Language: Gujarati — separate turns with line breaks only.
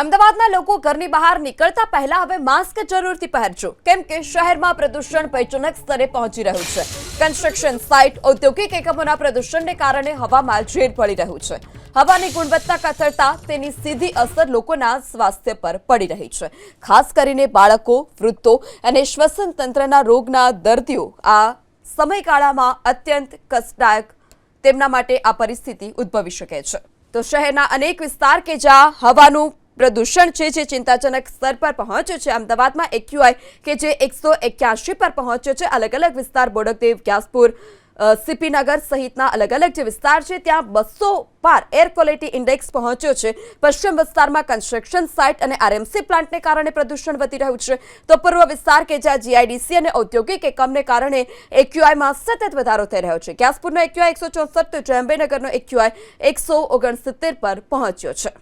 અમદાવાદના લોકો ઘરની બહાર નીકળતા પહેલા હવે માસ્ક જરૂરથી પહેરજો. કેમ કે શહેરમાં પ્રદૂષણ ભયજનક સ્તરે પહોંચી રહ્યું છે. કન્સ્ટ્રક્શન સાઇટ ઔદ્યોગિક એકમોના પ્રદૂષણને કારણે હવામાં ઝેર પડી રહ્યું છે. હવાની ગુણવત્તા કથળતા તેની સીધી અસર લોકોના સ્વાસ્થ્ય પર પડી રહી છે. ખાસ કરીને બાળકો, વૃદ્ધો અને શ્વસન તંત્રના રોગના દર્દીઓ આ સમયગાળામાં અત્યંત કષ્ટદાયક તેમના માટે આ પરિસ્થિતિ ઉદ્ભવી શકે છે. તો શહેરના અનેક વિસ્તાર કે જ્યાં હવાનું પ્રદૂષણ છે, જે ચિંતાજનક સ્તર પર પહોંચ્યું છે. અમદાવાદમાં એક્યુઆઈ કે જે એકસો એક્યાસી પર પહોંચ્યો છે અલગ અલગ વિસ્તાર બોડકદેવ ગ્યાસપુર સીપીનગર સહિતના અલગ અલગ જે વિસ્તાર છે, ત્યાં બસો પાર એર ક્વોલિટી ઇન્ડેક્સ પહોંચ્યો છે. પશ્ચિમ વિસ્તારમાં કન્સ્ટ્રક્શન સાઇટ અને આરએમસી પ્લાન્ટને કારણે પ્રદૂષણ વધી રહ્યું છે. તો પૂર્વ વિસ્તાર કે જ્યાં જીઆઈડીસી અને ઔદ્યોગિક એકમને કારણે એક્યુઆઈમાં સતત વધારો થઈ રહ્યો છે. ગ્યાસપુરનો એક્યુઆઈ એકસો ચોસઠ, તો જયંબેનગરનો એક્યુઆઈ એકસો ઓગણસિત્તેર પર પહોંચ્યો છે.